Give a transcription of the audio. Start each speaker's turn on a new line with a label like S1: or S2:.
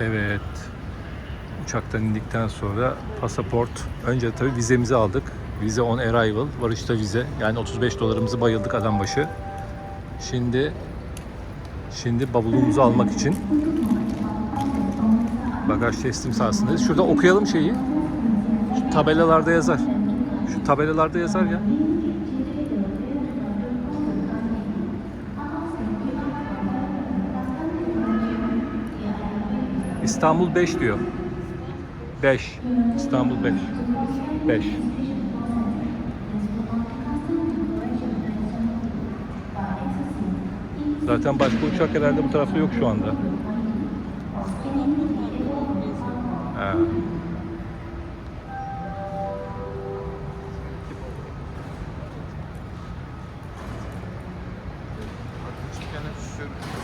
S1: Evet. Uçaktan indikten sonra pasaport. Önce tabii vizemizi aldık. Vize on arrival. Varışta vize. Yani 35 dolarımızı bayıldık adam başı. Şimdi şimdi bavulumuzu almak için bagaj teslim sahasındayız. Şurada okuyalım şeyi. Şu tabelalarda yazar. Şu tabelalarda yazar ya. İstanbul 5 diyor. 5. İstanbul 5. 5. Zaten başka uçak herhalde bu tarafta yok şu anda. Ha. Küçükken hep.